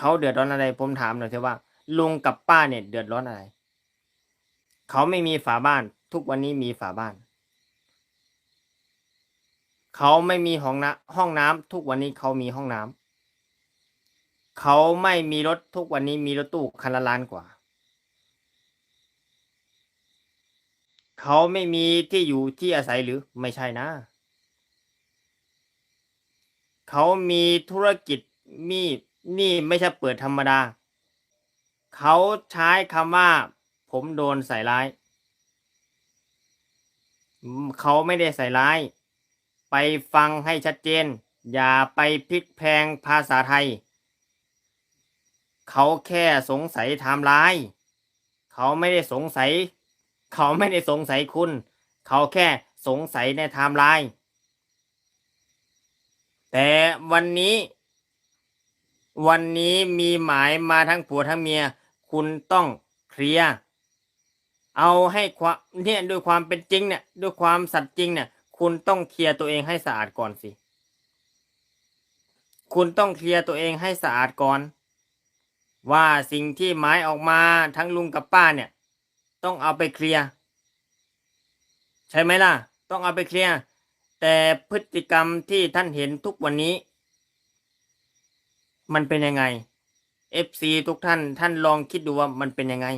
เขาเดือดร้อนอะไร ผมถามหน่อยเถอะว่าลุงกับป้าเนี่ย เดือดร้อนอะไร เขาไม่มีฝาบ้าน ทุกวันนี้มีฝาบ้าน เขาไม่มีห้องน้ำห้องน้ำทุกวันนี้เขามีห้องน้ำเขาไม่มีรถทุกวันนี้มีรถตู้คันละล้านกว่า เขาไม่มีที่อยู่ที่อาศัยหรือไม่ใช่นะ เขามีธุรกิจมี นี่ไม่ใช่เปิดธรรมดา เขาใช้คำว่า ผมโดนใส่ร้าย เขาไม่ได้ใส่ร้าย ไปฟังให้ชัดเจน อย่าไปพลิกแพงภาษาไทย เขาแค่สงสัยทม์ไลน์เขาไม่ได้สงสัย เขาไม่ได้สงสัยคุณ เขาแค่สงสัยในไทม์ไลน์แต่วันนี้ วันนี้มีหมายมาทั้งผัวทั้งเมีย คุณต้องเคลียร์เอาให้ความเนี่ยด้วยความเป็นจริงเนี่ยด้วยความสัตย์จริงเนี่ย คุณต้องเคลียร์ตัวเองให้สะอาดก่อนสิ คุณต้องเคลียร์ตัวเองให้สะอาดก่อน ว่าสิ่งที่หมายออกมาทั้งลุงกับป้าเนี่ย ต้องเอาไปเคลียร์ใช่ไหมล่ะ ต้องเอาไปเคลียร์แต่พฤติกรรมที่ท่านเห็นทุกวันนี้ มันเป็นยังไง FC ทุกท่านท่านลองคิดดูว่ามันเป็นยังไง